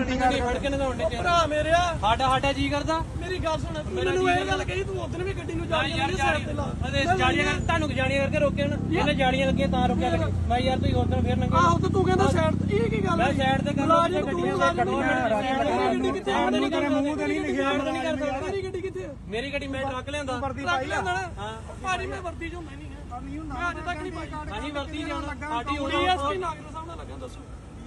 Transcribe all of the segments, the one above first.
ਨਹੀਂ ਫੜ ਕੇ ਨਗਾਉਣ ਦੇ ਭਰਾ ਮੇਰਿਆ। ਸਾਡਾ ਸਾਡਾ ਜੀ ਕਰਦਾ। ਮੇਰੀ ਗੱਲ ਸੁਣ ਤੂੰ ਮੈਨੂੰ ਇਹ ਗੱਲ ਕਹੀ ਤੂੰ ਉਦੋਂ ਵੀ ਗੱਡੀ ਨੂੰ ਜਾ ਯਾਰ ਜਾੜੀ ਅਦੇ ਜਾੜੀਆਂ ਕਰ ਤੁਹਾਨੂੰ ਜਾੜੀਆਂ ਕਰਕੇ ਰੋਕਿਆ ਨਾ ਇਹਨੇ ਜਾੜੀਆਂ ਲੱਗੀਆਂ ਤਾਂ ਰੋਕਿਆ ਗੱਡੀ ਮੈਂ ਯਾਰ ਤੁਸੀਂ ਉਧਰ ਫੇਰ ਨੰਗੇ ਆਹੋ ਤੇ ਤੂੰ ਕਹਿੰਦਾ ਸਾਈਡ ਇਹ ਕੀ ਗੱਲ ਮੈਂ ਸਾਈਡ ਤੇ ਕਰ ਤੂੰ ਗੱਡੀਆਂ ਮੇਰੀ ਗੱਡੀ ਕਿੱਥੇ ਆ? ਨਹੀਂ ਕਰਦਾ। ਮੂੰਹ ਤੇ ਨਹੀਂ ਲਿਖਿਆ ਨਹੀਂ ਕਰਦਾ। ਮੇਰੀ ਗੱਡੀ ਕਿੱਥੇ? ਮੇਰੀ ਗੱਡੀ ਮੈਂ ਟਰੱਕ ਲਿਆਂਦਾ। ਟਰੱਕ ਲਿਆਂਦਾ ਨਾ। ਭਾਜੀ ਮੈਂ ਵਰਦੀ ਚੋਂ ਮੈਂ ਨਹੀਂ ਹਾਂ ਮੈਂ ਅੱਜ ਤੱਕ ਨਹੀਂ ਪਾਈ। ਹਾਂਜੀ ਵਰਤੀ ਜਾਣਾ ਸਾਡੀ ਹੋਣੀ ਡੀਐਸਪੀ ਨਾਗਰ ਸਾਹਿਬ ਨਾਲ ਲੱਗਾ ਦੱਸੋ।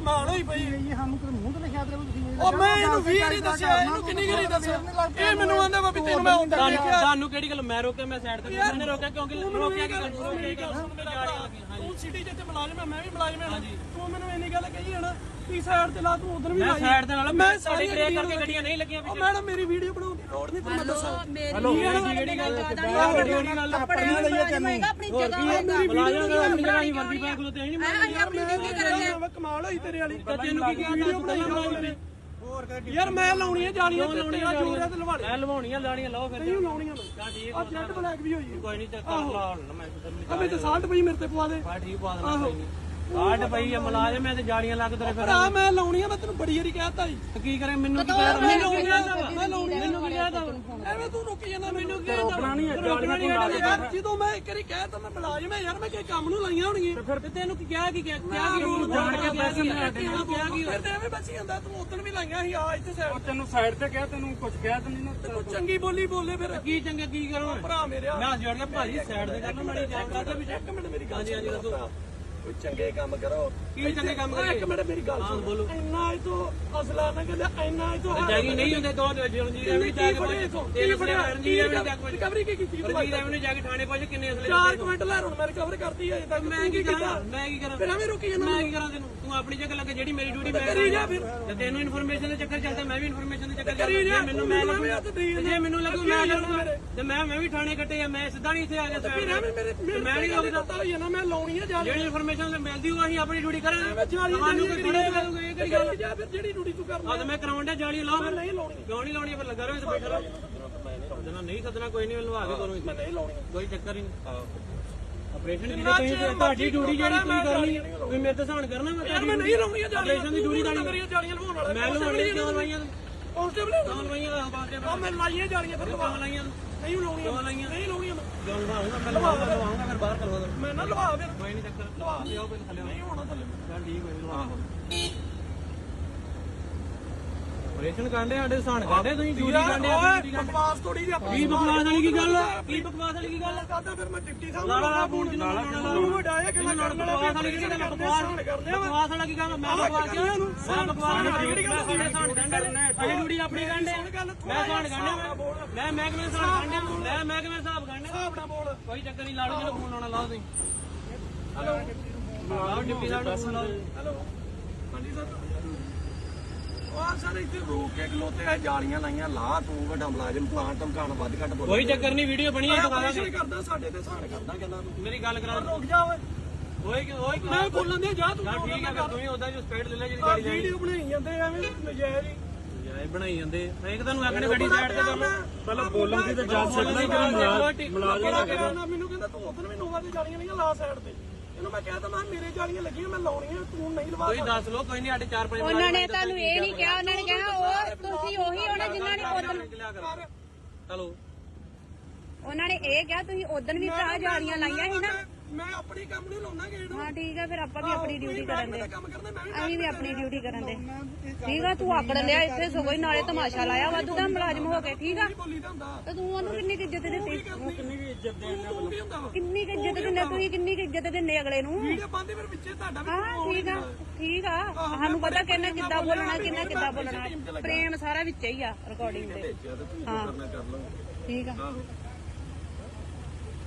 ਕਮਾਲ ਹੋਈ ਪਈ। ਇਹ ਸਾਨੂੰ ਤੇ ਮੂੰਹ ਤੇ ਲਿਖਿਆ ਤੇ ਤੁਸੀਂ ਉਹ ਮੈਂ ਇਹਨੂੰ ਵੀ ਨਹੀਂ ਦੱਸਿਆ ਇਹਨੂੰ ਕਿੰਨੀ ਗਰੀ ਦੱਸਿਆ? ਇਹ ਮੈਨੂੰ ਆਂਦਾ ਵਾ ਵੀ ਤੈਨੂੰ ਮੈਂ ਹੁੰਦਾ ਤੁਹਾਨੂੰ ਦੇਖਿਆ। ਤੁਹਾਨੂੰ ਕਿਹੜੀ ਗੱਲ ਮੈਂ ਰੋਕਿਆ ਮੈਂ ਸਾਈਡ ਤੇ ਮੈंने ਰੋਕਿਆ ਕਿਉਂਕਿ ਰੋਕਿਆ ਕਿ ਗੱਲ ਰੋਕਿਆ ਕਿ ਤੂੰ ਸਿਟੀ ਜਿੱਤੇ ਮੁਲਾਜ਼ਮ ਹੈ ਮੈਂ ਵੀ ਮੁਲਾਜ਼ਮ ਹਾਂ ਤੂੰ ਮੈਨੂੰ ਇੰਨੀ ਗੱਲ ਕਹੀ ਹੈ ਨਾ ਤੀ ਸਾਈਡ ਤੇ ਲਾ ਤੂੰ ਉਧਰ ਵੀ ਮੈਂ ਲਾਈ। ਸਾਈਡ ਦੇ ਨਾਲ ਮੈਂ ਮੈਂ ਸਾਡੀ ਬ੍ਰੇਕ ਕਰਕੇ ਗੱਡੀਆਂ ਨਹੀਂ ਲੱਗੀਆਂ ਉਹ ਮੈਡਮ ਮੇਰੀ ਵੀਡੀਓ ਬਣਾਉਣ ਦੀ ਲੋੜ ਨਹੀਂ ਤੁਹਾਨੂੰ ਮੈਂ ਦੱਸਾਂ। ਹਲੋ ਕਿਹੜੀ ਗੱਲ ਕਿਹੜੀ ਗੱਲ ਆਪਣੀ ਲਈਏ ਤੈਨੂੰ। ਆਪਣੀ ਜਗ੍ਹਾ ਬੁਲਾਇਆ ਨਾ ਆਪਣੀ ਜਗ੍ਹਾ। ਹੀ ਵਰਦੀ ਪਾ ਕੋਲ ਤੇ ਨਹੀਂ ਅਸੀਂ ਆਪਣੀ ਡਿਊਟੀ ਕਰਾਂਗੇ ਮੈਂ ਕਮਾਲ ਹੋਈ ਤੇਰੇ ਵਾਲੀ। ਤੈਨੂੰ ਕੀ ਕਿਹਾ ਵੀਡੀਓ ਬਣਾਈ ਜਾਓ ਮੇਰੀ ਯਾਰ ਮੈਂ ਲਾਉਣੀਆਂ ਜਾਲੀਆਂ ਤੇ ਤੇਰਾ ਜੋਰ ਹੈ ਤੇ ਲਵਾੜੇ ਮੈਂ ਲਵਾਉਣੀਆਂ ਲਾਣੀਆਂ ਲਾਓ ਫਿਰ। ਨਹੀਂ ਲਾਉਣੀਆਂ ਮੈਂ ਤਾਂ ਠੀਕ ਆ ਜੈਟ ਬਲੈਕ ਵੀ ਹੋਈ ਹੈ ਕੋਈ ਨਹੀਂ ਤੇ ਕਰ ਲਾ ਹੁਣ ਮੈਂ ਤੇ ਸਾਲਟ ਪਈ ਮੇਰੇ ਤੇ ਪਵਾ ਦੇ। ਬਾ ਠੀਕ ਪਾ ਦੇਣਾ ਕੋਈ ਨਹੀਂ। ਕਾਟ ਪਈ ਆ ਮਲਾਜ਼ਮ ਐ ਤੇ ਜਾੜੀਆਂ ਲੱਗ ਤੇਰੇ ਫਿਰ ਭਰਾ ਮੈਂ ਮੈਂ ਤੈਨੂੰ ਬੜੀ ਵਾਰੀ ਕਹਿਤਾ ਜੀ ਤੇ ਕੀ ਕਰੇ ਮੈਨੂੰ ਕੀ ਕਹਿ ਮੈਨੂੰ ਕੀ ਕਹਿਦਾ ਮੈਂ ਲਾਉਣੀਆਂ ਮੈਨੂੰ ਕੀ ਕਹਿਦਾ ਐਵੇਂ ਤੂੰ ਰੁਕੀ ਜਾਂਦਾ ਮੈਨੂੰ ਕੀ ਰੋਕਣਾ ਨਹੀਂ ਹੈ, ਰੋਕਣਾ ਨਹੀਂ ਜਾਲੀਆਂ ਹੈ ਯਾਰ ਜਦੋਂ ਮੈਂ ਇੱਕ ਵਾਰੀ ਕਹਿ ਤਾ ਮੈਂ ਮੁਲਾਜ਼ਮ ਹੈ ਯਾਰ ਮੈਂ ਕਿਸੇ ਕੰਮ ਨੂੰ ਲਾਈਆਂ ਹੋਣਗੀਆਂ ਫਿਰ ਤੈਨੂੰ ਕੀ ਕਿਹਾ ਕੀ ਕਿਹਾ ਕੀ ਰੂਲ ਜਾਣ ਕੇ ਪੈਸੇ ਨਹੀਂ ਕਿਹਾ ਕੀ ਫਿਰ ਤੇ ਐਵੇਂ ਬਚੀ ਜਾਂਦਾ ਤੂੰ ਉਦੋਂ ਵੀ ਲਾਈਆਂ ਸੀ ਆ ਇੱਥੇ ਸਾਈਡ ਤੈਨੂੰ ਸਾਈਡ ਤੇ ਕਿਹਾ ਤੈਨੂੰ ਕੁਝ ਕਿਹਾ ਤੇ ਨਹੀਂ ਨਾ ਤੂੰ ਚੰਗੀ ਬੋਲੀ ਬੋਲੇ ਫਿਰ। ਕੀ ਚੰਗਾ ਕੀ ਕਰੋ? ਭਰਾ ਮੇਰਿਆ ਮੈਂ ਜੋੜ ਕੇ ਭਾਜੀ ਸਾਈਡ ਤੇ ਕਰਨਾ ਮਾੜੀ ਚੈੱਕ ਕਰਦਾ ਵੀ ਇੱਕ ਮਿੰਟ ਮੇਰੀ ਗੱਲ ਹਾਂਜੀ ਹਾਂਜੀ ਦੱਸੋ। ਕੋਈ ਚੰਗੇ ਕੰਮ ਕਰੋ। ਕੀ ਚੰਗੇ ਕੰਮ ਕਰੀਏ? ਇੱਕ ਮਿੰਟ ਮੇਰੀ ਗੱਲ ਸੁਣ। ਬੋਲੋ। ਇੰਨਾ ਇਹ ਤੋਂ ਅਸਲਾ ਨਾ ਕਹਿੰਦਾ ਇੰਨਾ ਇਹ ਤੋਂ ਜਾਗੀ ਨਹੀਂ ਹੁੰਦੇ ਦੋ ਜਲਜੀਰ ਐਵੇਂ ਜਾ ਕੇ ਤੇਰੇ ਬੜੇ ਰਣਜੀਤ ਐਵੇਂ ਜਾ ਕੇ ਰਿਕਵਰੀ ਕੀ ਕੀਤੀ ਰਣਜੀਤ ਐਵੇਂ ਜਾ ਕੇ ਥਾਣੇ ਪਹੁੰਚ ਕਿੰਨੇ ਅਸਲੇ ਚਾਰ ਕੁਇੰਟਲ ਲੈ ਹੁਣ ਮੈਂ ਰਿਕਵਰ ਕਰਤੀ ਹੈ ਤੱਕ ਮੈਂ ਕੀ ਕਰਾਂ? ਮੈਂ ਕੀ ਕਰਾਂ? ਫਿਰ ਐਵੇਂ ਰੁਕੀ ਜਾਂਦਾ ਮੈਂ ਕੀ ਕਰਾਂ ਤੈਨੂੰ? ਤੂੰ ਆਪਣੀ ਜਗ੍ਹਾ ਲੱਗੇ ਜਿਹੜੀ ਮੇਰੀ ਡਿਊਟੀ ਮੈਂ ਕਰੀ ਜਾ ਫਿਰ। ਤੇ ਤੈਨੂੰ ਇਨਫੋਰਮੇਸ਼ਨ ਦੇ ਚੱਕਰ ਚੱਲਦਾ ਮੈਂ ਵੀ ਇਨਫੋਰਮੇਸ਼ਨ ਦੇ ਚੱਕਰ ਕਰੀ ਚੱਲਦਾ। ਜਾ, ਜੇ। ਮੈਨੂੰ ਮੈਂ ਲੱਗੂ ਜੇ ਮੈਨੂੰ ਲੱਗੂ ਮੈਂ। ਤੇ ਮੈਂ ਮੈਂ ਵੀ ਥਾਣੇ ਕੱਟੇ ਆ ਮੈਂ ਸਿੱਧਾ ਨਹੀਂ ਇੱਥੇ ਆ ਗਿਆ ਫਿਰ ਐਵੇਂ ਮੇਰੇ ਮੇਰੇ ਮੈਂ ਨਹੀਂ ਲੱਗਦਾ ਪਤਾ ਹੋਈ ਨਾ ਮੈਂ ਲਾਉਣੀ ਹੈ ਜਾ ਜਿਹੜੀ ਇਨਫੋਰਮੇਸ਼ਨ ਮਿਲਦੀ ਉਹ ਅਸੀਂ ਆਪਣੀ ਡਿਊਟੀ ਕਰਾਂਗੇ। ਤੁਹਾਨੂੰ ਕੋਈ ਥੋੜਾ ਕਰੂਗਾ ਇਹ ਕਿਹੜੀ ਗੱਲ ਜਾ ਫਿਰ ਜਿਹੜੀ ਡਿਊਟੀ ਤੂੰ ਕਰਨਾ ਆ। ਤੇ ਮੈਂ ਕਰਾਉਣ ਦਾ ਜਾਲੀ ਲਾਓ ਫਿਰ। ਨਹੀਂ ਲਾਉਣੀ। ਕਿਉਂ ਨਹੀਂ ਲਾਉਣੀ ਫਿਰ ਲੱਗਾ ਰਹੋ ਇੱਥੇ ਬੈਠਾ ਰਹੋ। ਸੱਦਣਾ ਨਹੀਂ ਸੱਦਣਾ ਕੋਈ ਨਹੀਂ ਲਵਾ ਕੇ ਕਰੋ ਮੈਂ ਨਹੀਂ ਲਾਉਣੀ। ਕੋਈ ਚੱਕਰ ਹੀ ਨਹੀਂ। ਆਪਰੇਸ਼ਨ ਦੀ ਤੁਸੀਂ ਤੁਹਾਡੀ ਡਿਊਟੀ ਜਿਹੜੀ ਤੁਸੀਂ ਕਰਨੀ ਤੁਸੀਂ ਮੇਰੇ ਤੇ ਸਹਾਨ ਕਰਨਾ ਮੈਂ ਨਹੀਂ ਲਾਉਣੀ ਜਾਲੀਆਂ ਆਪਰੇਸ਼ਨ ਦੀ ਡਿਊਟੀ ਤਾਂ ਮੇਰੀਆਂ ਜਾਲੀਆਂ ਲਵਾਉਣ ਵਾਲਾ। ਮੈਂ ਲਵਾਉਣੀ ਕਿਉਂ ਲਵਾਈਆਂ? ਕਾਂਸਟੇਬਲ ਕਿਉਂ ਲਵਾਈਆਂ ਦਾ ਬਾਅਦ ਆ ਮੈਂ ਲਾਈਆਂ ਜਾਲੀਆਂ ਫਿਰ ਲਵਾ। ਲਾਈਆਂ। ਨਹੀਂ ਲਾਉਣੀਆਂ। ਨਹੀਂ ਲਾਉਣੀਆਂ ਮੈਂ। ਕਿਉਂ ਲਵਾਉਂਗਾ ਮੈਂ ਲਵਾਉਂਗਾ ਲਵਾਉਂਗਾ ਫਿਰ ਬਾਹਰ ਕਰਵਾ ਦੋ ਮੈਂ ਨਾ ਲਵਾ ਫਿਰ। ਕੋਈ ਨਹੀਂ ਚੱਕਰ। ਲਵਾ। ਲਿਓ ਪਹਿਲੇ ਥੱਲੇ ਨਹੀਂ ਹੋਣਾ ਥੱਲੇ। ਚੱਲ ਠੀਕ ਹੋਈ ਲਵਾ। ਆਪਰੇਸ਼ਨ ਕਾਂਡੇ ਸਾਡੇ ਸਹਾਨ ਕਾਂਡੇ ਤੁਸੀਂ ਡਿਊਟੀ ਕਾਂਡੇ ਓਏ ਬਕਵਾਸ ਥੋੜੀ ਜਿਹੀ ਆਪਣੀ ਕੀ ਬਕਵਾਸ ਵਾਲੀ ਕੀ ਗੱਲ ਕੀ ਬਕਵਾਸ ਵਾਲੀ ਕੀ ਗੱਲ ਕਰਦਾ ਫਿਰ ਮੈਂ ਡਿਪਟੀ ਸਾਹਿਬ ਲਾ ਲਾ ਲਾ ਫੋਨ ਜਿੰਨਾ ਲਾਉਣਾ ਲਾ ਤੂੰ ਵੱਡਾ ਹੈ ਕਿ ਮੈਂ ਕਰਨ ਵਾਲਾ ਬਕਵਾਸ ਵਾਲੀ ਕੀ ਗੱਲ ਆ? ਬਕਵਾਸ ਵਾਲਾ ਕੀ ਗੱਲ? ਮੈਂ ਬਕਵਾਸ ਕਿਉਂ? ਇਹਨੂੰ ਮੈਂ ਬਕਵਾਸ ਵਾਲੀ ਕਿਹੜੀ ਗੱਲ ਸਾਡੇ ਸਾਨ ਗੰਢੇ ਅਜੇ ਡਿਊਟੀ ਆਪਣੀ ਗੰਢੇ ਮੈਂ ਸਾਨ ਗੰਢੇ ਮੈਂ ਮਹਿਕਮੇ ਦੇ ਸਾਨ ਗੰਢੇ ਮੈਂ ਮਹਿਕਮੇ ਦੇ ਹਿਸਾਬ ਗੰਢੇ ਹਿਸਾਬ ਨਾਲ ਬੋਲ। ਕੋਈ ਚੱਕਰ ਨਹੀਂ ਲਾੜੂ ਜਿਹੜਾ ਫੋਨ ਲਾਉਣਾ ਲਾਓ ਤੁਸੀਂ। ਹਲੋ। ਡਿਪਟੀ ਸਾਹਿਬ ਨੂੰ ਫੋਨ ਲਾਓ। ਹੈਲੋ। ਹਾਂਜੀ ਸਰ। ਉਹ ਸਰ ਇੱਥੇ ਰੋਕ ਕੇ ਖਲੋਤੇ ਆ ਜਾਲੀਆਂ ਲਾਈਆਂ ਲਾ ਤੂੰ ਵੱਡਾ ਮੁਲਾਜ਼ਮ ਪਲਾਂਟ ਧਮਕਾਣ ਵੱਧ ਘੱਟ ਬੋਲ ਕੋਈ ਚੱਕਰ ਨਹੀਂ ਵੀਡੀਓ ਬਣੀ ਹੈ ਦੁਕਾਨਾਂ ਆਪਰੇਸ਼ਨ ਕਰਦਾ ਸਾਡੇ ਤੇ ਸਾਨ ਕਰਦਾ ਕਹਿੰਦਾ ਤੂੰ। ਮੇਰੀ ਗੱਲ ਕਰਾ ਰੁਕ ਜਾ ਓਏ। ਓਏ ਕਿ ਓਏ ਮੈਂ ਬੋਲਣ ਦੇ ਜਾ ਤੂੰ ਠੀਕ ਹੈ ਤੂੰ ਹੀ ਉਹਦਾ ਜੋ ਸਪੀਡ ਲੈ ਲੈ ਜਿਹੜੀ ਗਾੜੀ ਵੀਡੀਓ ਬਣਾਈ ਜਾਂਦੇ ਐਵੇਂ ਨਜਾਇਜ਼ ਹੀ। ਇਹ ਬਣਾਈ ਜਾਂਦੇ ਮੈਂ ਇੱਕ ਤੁਹਾਨੂੰ ਆਖਣੇ ਗੱਡੀ ਸਾਈਡ ਤੇ ਕਰ ਲਓ ਪਹਿਲਾਂ ਬੋਲਣ ਦੀ ਤਾਂ ਜਾ ਸਕਦਾ ਨਹੀਂ ਬੜਾ ਕਹਿੰਦਾ ਮੈਨੂੰ ਕਹਿੰਦਾ ਤੂੰ ਉਧਰ ਵੀ ਨੋਵਾ ਦੀ ਜਾਲੀਆਂ ਨਹੀਂ ਲਾ ਸਾਈਡ ਤੇ। ਇਹਨੂੰ ਮੈਂ ਕਹਿੰਦਾ ਮੈਂ ਮੇਰੇ ਜਾਲੀਆਂ ਲੱਗੀਆਂ ਮੈਂ ਲਾਉਣੀਆਂ ਤੂੰ ਨਹੀਂ ਲਵਾ ਤੁਸੀਂ ਦੱਸ ਲਓ ਕੋਈ ਨਹੀਂ ਸਾਡੇ 4-5 ਉਹਨਾਂ ਨੇ ਤੁਹਾਨੂੰ ਇਹ ਨਹੀਂ ਕਿਹਾ ਉਹਨਾਂ ਨੇ ਕਿਹਾ ਉਹ ਤੁਸੀਂ ਉਹੀ ਹੋਣਾ ਜਿਨ੍ਹਾਂ ਨੇ ਉਦੋਂ ਚਲੋ। ਉਹਨਾਂ ਨੇ ਇਹ ਕਿਹਾ ਤੁਸੀਂ ਉਦੋਂ ਵੀ ਭਰਾ ਜਾਲੀਆਂ ਲਾਈਆਂ ਸੀ ਨਾ। ਮੈਂ ਆਪਣੀ ਕੰਮ ਨਹੀਂ ਲਾਉਣਾ ਗੇੜ ਹਾਂ ਠੀਕ ਆ ਫਿਰ ਆਪਾਂ ਵੀ ਆਪਣੀ ਡਿਊਟੀ ਕਰਨ ਦੇ। ਕੰਮ ਮੈਂ ਵੀ ਅਸੀਂ ਵੀ ਆਪਣੀ ਡਿਊਟੀ ਕਰਨ ਦੇ। ਠੀਕ ਆ ਤੂੰ ਆਕੜ ਲਿਆ ਇੱਥੇ ਸਗੋਂ ਹੀ ਨਾਲੇ ਤਮਾਸ਼ਾ ਲਾਇਆ ਵਾਧੂ ਦਾ ਮੁਲਾਜ਼ਮ ਹੋ ਕੇ ਠੀਕ ਆ? ਤੇ ਤੂੰ ਉਹਨੂੰ ਕਿੰਨੀ ਕੁ ਇੱਜ਼ਤ ਦਿੱਤੀ? ਕਿੰਨੀ ਵੀ ਇੱਜ਼ਤ ਦੇਣ ਕੀ ਕਿੰਨੀ ਕੁ ਇੱਜ਼ਤ ਦਿੰਦੇ ਤੁਸੀਂ ਕਿੰਨੀ ਕੁ ਇੱਜ਼ਤ ਦਿੰਦੇ ਅਗਲੇ ਨੂੰ? ਵੀਡੀਓ ਪਾਉਂਦੇ ਫਿਰ ਵਿੱਚੇ ਤੁਹਾਡਾ ਵੀ ਹਾਂ ਠੀਕ ਆ ਠੀਕ ਆ। ਸਾਨੂੰ ਪਤਾ ਕਿੰਨਾ ਕਿੱਦਾਂ ਬੋਲਣਾ ਕਿੰਨਾ ਕਿੱਦਾਂ ਬੋਲਣਾ। ਪ੍ਰੇਮ ਸਾਰਾ ਵਿੱਚ ਹੀ ਆ ਰਿਕਾਰਡਿੰਗ ਦੇ ਹਾਂ। ਠੀਕ ਆ।